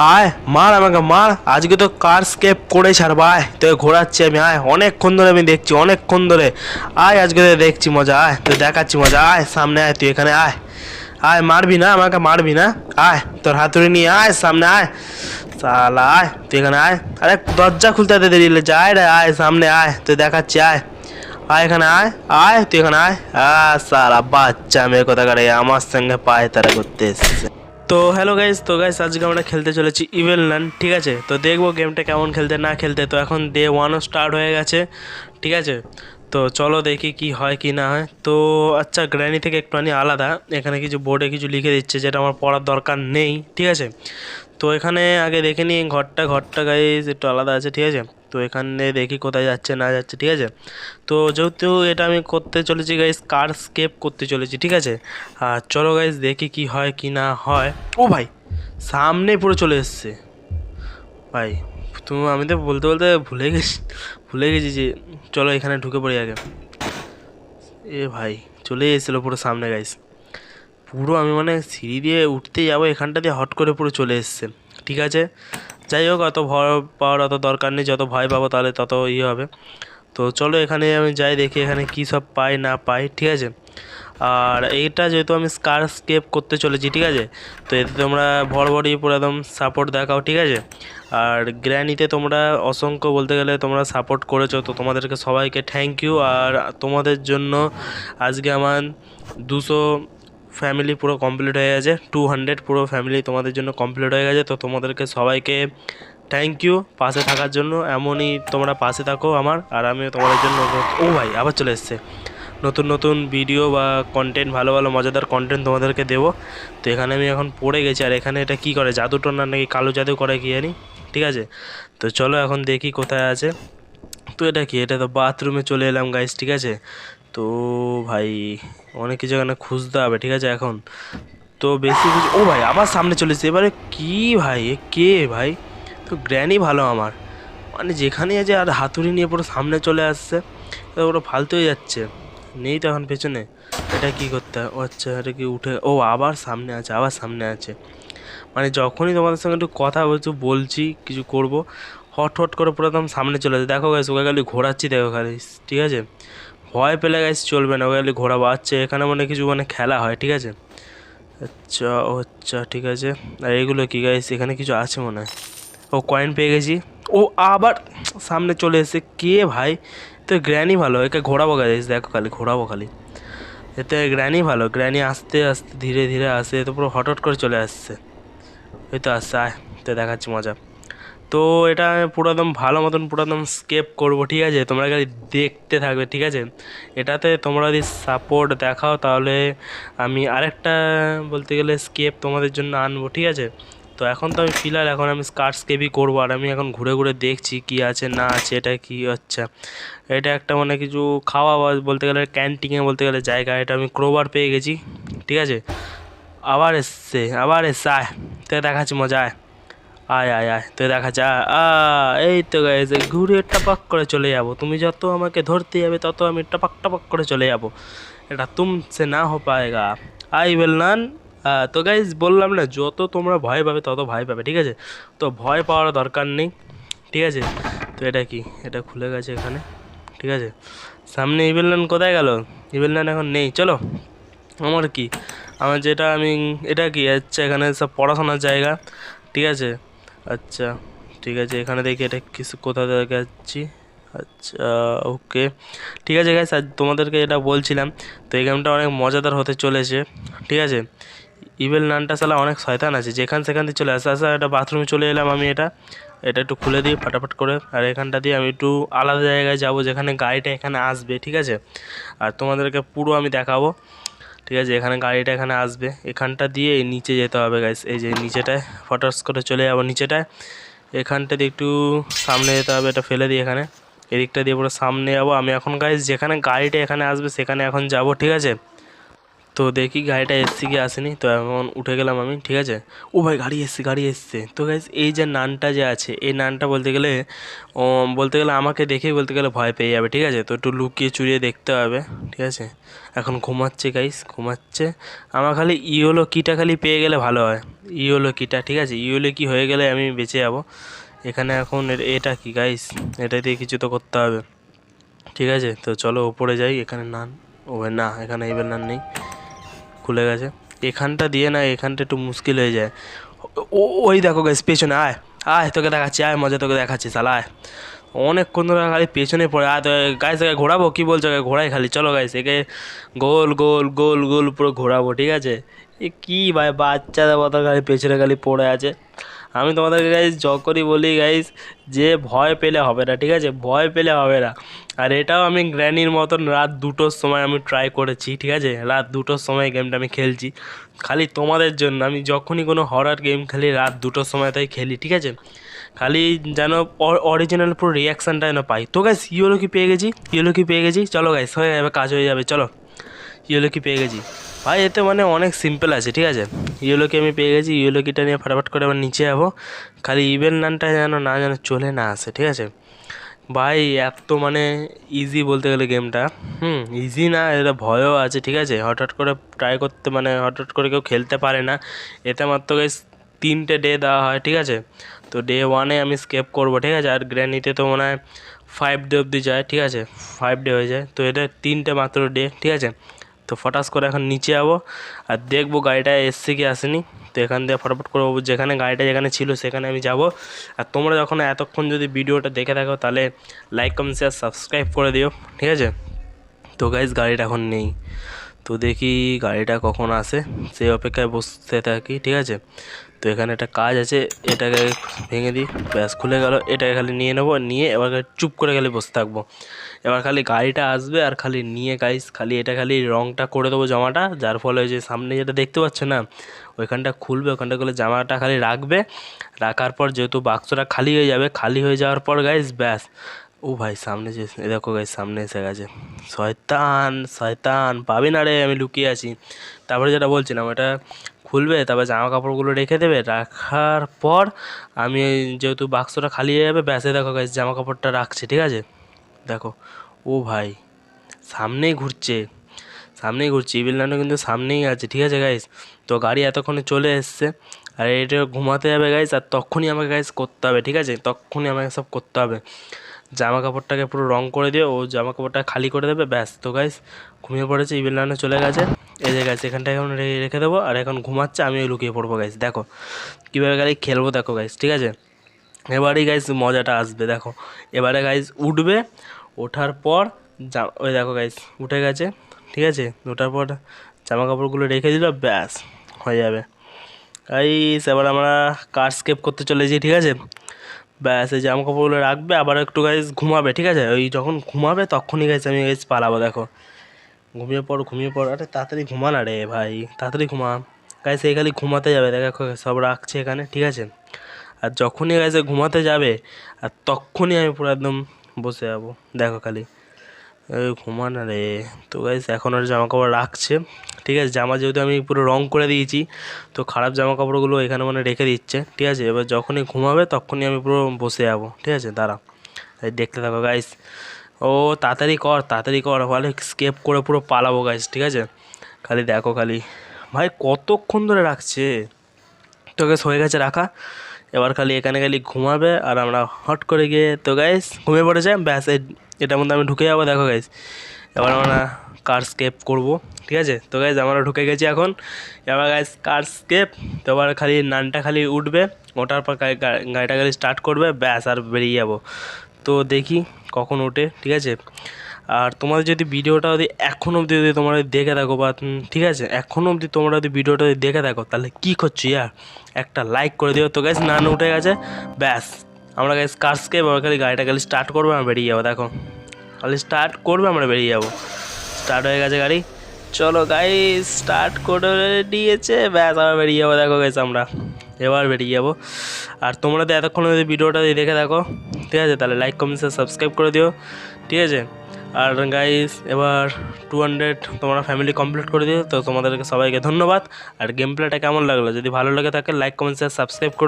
আয়, মার আমাকে, মার। আজকে তো কার স্কেপ করে ছাড়বো, আয়। তোকে ঘোরাচ্ছি আমি, আয়। অনেকক্ষণ ধরে আমি দেখছি, অনেকক্ষণ ধরে। আয়, আজকে তো দেখছি, মজা, আয়। তো দেখাচ্ছি, মজা, আয়। সামনে আয়, তুই এখানে আয়। আয়, মারবি না, আমাকে মারবি না। আয়, তোর হাতুড়ি নিয়ে আয়, সামনে আয়। সালা, আয়, তুই এখানে আয়। আরে, দরজা খুলতে দেরি হলে আয় রে, আয়, সামনে আয়। তুই দেখাচ্ছি, আয়। আয়, এখানে আয় আয়, তুই এখানে আয়। আ, সালা, বাচ্চা মেয়ে কথা কারে আমার সঙ্গে পায়ে তারা করতে এসছে। তো হ্যালো গাইস তো গাইস আজকে আমরা খেলতে চলেছি ইভেল নান ঠিক আছে? তো দেখব গেমটা কেমন খেলতে, না খেলতে। তো এখন ডে ওয়ানও স্টার্ট হয়ে গেছে, ঠিক আছে? তো চলো দেখি কি হয় কি না হয়। তো আচ্ছা গ্র্যানি থেকে একটুখানি আলাদা। এখানে কিছু বোর্ডে কিছু লিখে দিচ্ছে যেটা আমার পড়ার দরকার নেই, ঠিক আছে? তো এখানে আগে দেখে নিই, ঘরটা ঘরটা গাইস একটু আলাদা আছে, ঠিক আছে? তো এখানে দেখি কোথায় যাচ্ছে, না যাচ্ছে, ঠিক আছে? তো যেহেতু এটা আমি করতে চলেছি গাইস কার স্কেপ করতে চলেছি, ঠিক আছে? আর চলো গাইস দেখি কি হয়, কি না হয়। ও ভাই, সামনে পুরো চলে এসছে। ভাই তুমি আমি তো বলতে বলতে ভুলে গেছি ভুলে গেছি যে চলো এখানে ঢুকে পড়ি আগে। এ ভাই, চলে এসেছিল পুরো সামনে গাইস পুরো আমি মানে সিঁড়ি দিয়ে উঠতে যাব, এখানটা দিয়ে হট করে পুরো চলে এসছে, ঠিক আছে? যাই হোক অত ভয় পাওয়ার অত দরকার নেই, যত ভয় পাবো তাহলে তত ইয়ে হবে। তো চলো এখানে আমি যাই, দেখি এখানে কী সব পাই, না পাই, ঠিক আছে? আর এইটা যেহেতু আমি স্কার স্কেপ করতে চলেছি, ঠিক আছে? তো এতে তোমরা ভর ভরই পুরো একদম সাপোর্ট দেখাও, ঠিক আছে? আর গ্র্যানিতে তোমরা অসংখ্য বলতে গেলে তোমরা সাপোর্ট করেছ, তো তোমাদেরকে সবাইকে থ্যাংক ইউ আর তোমাদের জন্য আজকে আমার দুশো ফ্যামিলি পুরো কমপ্লিট হয়ে গেছে। টু হান্ড্রেড পুরো ফ্যামিলি তোমাদের জন্য কমপ্লিট হয়ে গেছে। তো তোমাদেরকে সবাইকে থ্যাংক ইউ পাশে থাকার জন্য। এমনই তোমরা পাশে থাকো আমার। আর আমিও তোমাদের জন্য ও ভাই, আবার চলে এসছে। নতুন নতুন ভিডিও বা কন্টেন্ট ভালো ভালো, মজাদার কন্টেন্ট তোমাদেরকে দেবো। তো এখানে আমি এখন পড়ে গেছি। আর এখানে এটা কী করে? জাদু টোনা নাকি কালো জাদু করে কি জানি? ঠিক আছে? তো চলো এখন দেখি কোথায় আছে। তো এটা কি? এটা তো বাথরুমে চলে এলাম গাইস ঠিক আছে? তো ভাই অনেক কিছু এখানে খুঁজতে হবে, ঠিক আছে এখন? তো বেশি কিছু, ও ভাই আবার সামনে চলেছে এবারে কি ভাই? কে ভাই? তো গ্র্যানি ভালো আমার। মানে যেখানে আছে আর হাতুড়ি নিয়ে পুরো সামনে চলে আসছে পুরো ফালতু হয়ে যাচ্ছে। নেই তো এখন পেছনে। এটা কি করতে হয়? ও আচ্ছা এটা কি উঠে, ও আবার সামনে আছে, আবার সামনে আছে। মানে যখনই তোমাদের সঙ্গে একটু কথা বলছি বলছি, কিছু করব, হট হট করে পুরো একদম সামনে চলে যাচ্ছে দেখো গাইস ওকে খালি ঘোরাচ্ছি, দেখো খালি, ঠিক আছে? ভয় পেলে গাইস চলবে না ওকে খালি ঘোরাবো আচ্ছা এখানে মানে কিছু মানে খেলা হয়, ঠিক আছে? আচ্ছা ও আচ্ছা ঠিক আছে। আর এগুলো কী গাইস এখানে কিছু আছে মনে হয়? ও কয়েন পেয়ে গেছি। ও আবার সামনে চলে এসেছে। কে ভাই? তো গ্র্যানি ভালো, একে ঘোরাবো গাইস দেখো খালি ঘোরাবো খালি। এতে গ্র্যানি ভালো গ্র্যানি আস্তে আস্তে ধীরে ধীরে আসে তো পুরো হট করে চলে আসছে। ওই তো আসছে, আয় তো দেখাচ্ছি মজা। তো এটা আমি পুরো একদম ভালো মতন, পুরো একদম স্কেপ করব, ঠিক আছে? তোমরা খালি দেখতে থাকবে, ঠিক আছে? এটাতে তোমরা যদি সাপোর্ট দেখাও, তাহলে আমি আরেকটা বলতে গেলে স্কেপ তোমাদের জন্য আনব, ঠিক আছে? তো এখন তো আমি ফিলহাল এখন আমি স্কার্ট স্কেপই করব, আর আমি এখন ঘুরে ঘুরে দেখছি কি আছে, না আছে, এটা কি হচ্ছে? এটা একটা মানে কিছু খাওয়া বলতে গেলে ক্যান্টিনে বলতে গেলে জায়গা, এটা আমি ক্রোবার পেয়ে গেছি, ঠিক আছে? আবার এসছে আবার এসছে, আয় তো দেখাচ্ছি, মজা, আয়। আয় আয় আয় তো দেখাচ্ছে আয় আ, এই তো গাইছে ঘুরে টপাক করে চলে যাব। তুমি যত আমাকে ধরতে যাবে, তত আমি টপাক টপাক করে চলে যাব। এটা তুমসে না হো পায়েগা। আই বেলনান তো গাইজ বললাম না, যত তোমরা ভয় পাবে, তত ভয় পাবে, ঠিক আছে? তো ভয় পাওয়ার দরকার নেই, ঠিক আছে? তো এটা কি? এটা খুলে গেছে এখানে, ঠিক আছে? সামনে ইবেলনান কোথায় গেল? ইবেলনান এখন নেই। চলো, আমার কি? আমার যেটা আমি এটা কি? আচ্ছা এখানে সব পড়াশোনার জায়গা, ঠিক আছে? আচ্ছা ঠিক আছে, এখানে দেখি এটা কিছু কোথা থেকে যাচ্ছি আচ্ছা ওকে। ঠিক আছে গাইস আজ তোমাদেরকে এটা বলছিলাম, তো এই গেমটা অনেক মজাদার হতে চলেছে, ঠিক আছে? ইভেল নানটা সালা অনেক শয়তান আছে, যেখান সেখান দিয়ে চলে আসে। আসা এটা বাথরুমে চলে এলাম আমি এটা। এটা একটু খুলে দিই, ফাটাফাট করে। আর এখানটা দিয়ে আমি একটু আলাদা জায়গায় যাব, যেখানে গাড়িটা এখানে আসবে, ঠিক আছে? আর তোমাদেরকে পুরো আমি দেখাবো। ঠিক আছে, এখানে গাড়িটা এখানে আসবে। এখানটা দিয়ে নিচে যেতে হবে গাইস এই যে নিচেটায় ফটাস করে চলে যাব নিচেটায়। এখানটা দিয়ে একটু সামনে যেতে হবে, এটা ফেলে দিয়ে এখানে। এদিকটা দিয়ে পুরো সামনে যাব। আমি এখন গাইস যেখানে গাড়িটা এখানে আসবে, সেখানে এখন যাব, ঠিক আছে? তো দেখি গাড়িটা এসছে কি আসেনি। তো এখন উঠে গেলাম আমি, ঠিক আছে? ও ভাই, গাড়ি এসছে গাড়ি এসছে। তো গাইস এই যে নানটা যে আছে, এই নানটা বলতে গেলে বলতে গেলে আমাকে দেখেই বলতে গেলে ভয় পেয়ে যাবে, ঠিক আছে? তো একটু লুকিয়ে চুরিয়ে দেখতে হবে, ঠিক আছে? এখন ঘুমাচ্ছে গাইস ঘুমাচ্ছে। আমার খালি ইওলো কিটা খালি পেয়ে গেলে ভালো হয়। ইওলো কিটা, ঠিক আছে? ইওলো কি হয়ে গেলে আমি বেঁচে যাব। এখানে এখন এটা কি গাইস এটা দিয়ে কিছু তো করতে হবে, ঠিক আছে? তো চলো ওপরে যাই, এখানে নান, ও না, এখানে এবার নান নেই। খুলে গেছে। এখানটা দিয়ে না, এখানটা একটু মুশকিল হয়ে যায়। ও, ওই দেখো গেছে পেছনে, আয় আয়, তোকে দেখাচ্ছি, আয়, মজা তোকে দেখাচ্ছি সালা আয়। অনেকক্ষণ ধরে খালি পেছনে পড়ে, আয় তো গাইস একে ঘোরাবো? কী বলছো, একে ঘোরাই খালি? চলো গাইস একে গোল গোল গোল গোল পুরো ঘোরাবো, ঠিক আছে? এ কী ভাই, বাচ্চাদের মতো খালি পেছনে খালি পড়ে আছে। আমি তোমাদেরকে গাইজ যখনই বলি গাইজ যে ভয় পেলে হবে না, ঠিক আছে? ভয় পেলে হবে না। আর এটাও আমি গ্র্যানির মতন রাত দুটোর সময় আমি ট্রাই করেছি, ঠিক আছে? রাত দুটোর সময় গেমটা আমি খেলছি। খালি তোমাদের জন্য, আমি যখনই কোনো হরার গেম খেলি, রাত দুটোর সময় তাই খেলি, ঠিক আছে? খালি যেন অরিজিনাল পুরো রিয়াকশানটা যেন পাই। তো গাইস ইয়েলো কি পেয়ে গেছি ইয়েলো কি পেয়ে গেছি। চলো গাইস হয়ে যাবে, কাজ হয়ে যাবে, চলো। ইয়েলো কি পেয়ে গেছি। ভাই, এতে মানে অনেক সিম্পল আছে, ঠিক আছে? ইয়েলো কি আমি পেয়ে গেছি ইয়েলো কিটা নিয়ে ফটাফট করে আবার নিচে যাব। খালি ইভেন নানটা যেন না যেন চলে না আসে, ঠিক আছে? ভাই এত মানে ইজি বলতে গেলে গেমটা হুম ইজি না, এটা ভয়ও আছে, ঠিক আছে? হঠাৎ করে ট্রাই করতে মানে হঠাৎ করে কেউ খেলতে পারে না। এতে মাত্র গাইস তিনটে ডে দেওয়া হয়, ঠিক আছে? তো ডে ওয়ানে আমি স্কেপ করব, ঠিক আছে? আর গ্র্যানিতে তো মনে হয় ফাইভ ডে অবধি যায়, ঠিক আছে? ফাইভ ডে হয়ে যায়। তো এটা তিনটে মাত্র ডে ঠিক আছে? তো ফটাস করে এখন নিচে যাব আর দেখব গাড়িটা এসছে কি আসেনি। তো এখান থেকে ফটাফট করে যেখানে গাড়িটা যেখানে ছিল সেখানে আমি যাব। আর তোমরা যখন এতক্ষণ যদি ভিডিওটা দেখে থাকো তাহলে লাইক কমেন্ট শেয়ার সাবস্ক্রাইব করে দিও। ঠিক আছে? তো গাইজ গাড়িটা এখন নেই। তো দেখি গাড়িটা কখন আসে। সেই অপেক্ষায় বসতে থাকি, ঠিক আছে? তো এখানে একটা কাজ আছে, এটাকে ভেঙে দিই, ব্যাস খুলে গেল, এটাকে খালি নিয়ে নেব, নিয়ে এবার চুপ করে খালি বসে থাকব। এবার খালি গাড়িটা আসবে আর খালি নিয়ে গাইস খালি এটা খালি রংটা করে দেবো জামাটা, যার ফলে ওই যে সামনে যেটা দেখতে পাচ্ছ না, ওইখানটা খুলবে, ওখানটা করলে জামাটা খালি রাখবে। রাখার পর যেহেতু বাক্সটা খালি হয়ে যাবে, খালি হয়ে যাওয়ার পর গাইস ব্যাস। ও ভাই, সামনে যে দেখো গাইস সামনে এসে গেছে। শয়তান শয়তান, পাবি না রে, আমি লুকিয়ে আছি। তারপরে যেটা বলছিলাম, ওটা খুলবে, তারপরে জামা কাপড়গুলো রেখে দেবে। রাখার পর আমি যেহেতু বাক্সটা খালি হয়ে যাবে, ব্যাসে দেখো গাইস জামা কাপড়টা রাখছে, ঠিক আছে? দেখো, ও ভাই, সামনেই ঘুরছে। সামনেই ঘুরছে ইভিল নানও কিন্তু সামনেই আছে, ঠিক আছে গাইস তো গাড়ি এতক্ষণে চলে এসছে, আর এটা ঘুমাতে যাবে গাইস আর তখনই আমাকে গাইস করতে হবে, ঠিক আছে? তখনই আমাকে সব করতে হবে। জামা কাপড়টাকে পুরো রং করে দিয়ে ও জামা কাপড়টা খালি করে দেবে, ব্যাস। তো গাইস ঘুমিয়ে পড়েছে ইভিল নানও চলে গেছে। এই যে গাইস এখানটা এখন রেখে দেবো, আর এখন ঘুমাচ্ছে আমি লুকিয়ে পড়ব গাইস দেখো, কীভাবে গাড়ি খেলব, দেখো গাইস ঠিক আছে? এবারেই গাইস মজাটা আসবে, দেখো। এবারে গাইস উঠবে, ওঠার পর ওই দেখো গাইস উঠে গেছে, ঠিক আছে? ওঠার পর জামা কাপড়গুলো রেখে দিল, ব্যাস, হয়ে যাবে। গাইস এবার আমরা কার স্কেপ করতে চলেছি ঠিক আছে? ব্যাস, এই জামা কাপড়গুলো রাখবে, আবার একটু গাইজ ঘুমাবে, ঠিক আছে? ওই যখন ঘুমাবে তখনই গাইজ আমি গাইজ পালাবো, দেখো। ঘুমিয়ে পড় ঘুমিয়ে পড়, আরে তাড়াতাড়ি ঘুমা না রে ভাই, তাড়াতাড়ি ঘুমা। গাইস এই খালি ঘুমাতে যাবে, দেখো, সব রাখছে এখানে, ঠিক আছে? আর যখনই গাইজ ঘুমাতে যাবে, আর তখনই আমি পুরো একদম বসে যাব, দেখো খালি। এই ঘুমা না রে তো গাইস এখন আর জামা কাপড় রাখছে। ঠিক আছে, জামা যেহেতু আমি পুরো রং করে দিয়েছি, তো খারাপ জামা কাপড়গুলো এখানে মানে রেখে দিচ্ছে। ঠিক আছে, এবার যখনই ঘুমাবে তখনই আমি পুরো বসে যাব। ঠিক আছে, দাঁড়া। দেখতে থাকো গাইস ও, তাড়াতাড়ি কর তাড়াতাড়ি কর বলে স্কেপ করে পুরো পালাবো গাইস ঠিক আছে? খালি দেখো খালি। ভাই, কতক্ষণ ধরে রাখছে? তো তোকে হয়ে গেছে রাখা। এবার খালি এখানে খালি ঘুমাবে আর আমরা হট করে গিয়ে, তো গাইস ঘুমিয়ে পড়েছে, ব্যাস এটার মধ্যে আমি ঢুকে যাব, দেখো গাইস এবার আমরা কার স্কেপ করব, ঠিক আছে? তো গাইস আমরা ঢুকে গেছি এখন। এবার গাইস কার স্কেপ তো এবার খালি নানটা খালি উঠবে, ওঠার পর গাড়িটা খালি স্টার্ট করবে, ব্যাস, আর বেরিয়ে যাব। তো দেখি কখন ওঠে, ঠিক আছে? আর তোমাদের যদি ভিডিওটা যদি এখনও অবধি যদি তোমরা দেখে থাকো বা ঠিক আছে? এখনও অবধি তোমরা যদি ভিডিওটা দেখে থাকো, তাহলে কী করছ ইয়ার একটা লাইক করে দিও। তো গ্যাস নান উঠে গেছে, ব্যাস। আমরা কার্সকে এবার খালি গাড়িটা খালি স্টার্ট করব আমরা বেরিয়ে যাব, দেখো। খালি স্টার্ট করবে আমরা বেরিয়ে যাব। স্টার্ট হয়ে গেছে গাড়ি। চলো গাড়ি স্টার্ট করে দিয়েছে, ব্যাস আবার বেরিয়ে যাব, দেখো গেছে আমরা। এবার বেরিয়ে যাব। আর তোমরা তো এতক্ষণ যদি ভিডিওটা দেখে থাকো। ঠিক আছে, তাহলে লাইক কমেন্ট সাবস্ক্রাইব করে দিও। ঠিক আছে? আর গাইস এবার টু হান্ড্রেড তোমরা ফ্যামিলি কমপ্লিট করে দিও। তো তোমাদেরকে সবাইকে ধন্যবাদ। আর গেম প্লেটা কেমন লাগল? যদি ভালো লাগে থাকে লাইক কমেন্ট সাবস্ক্রাইব করে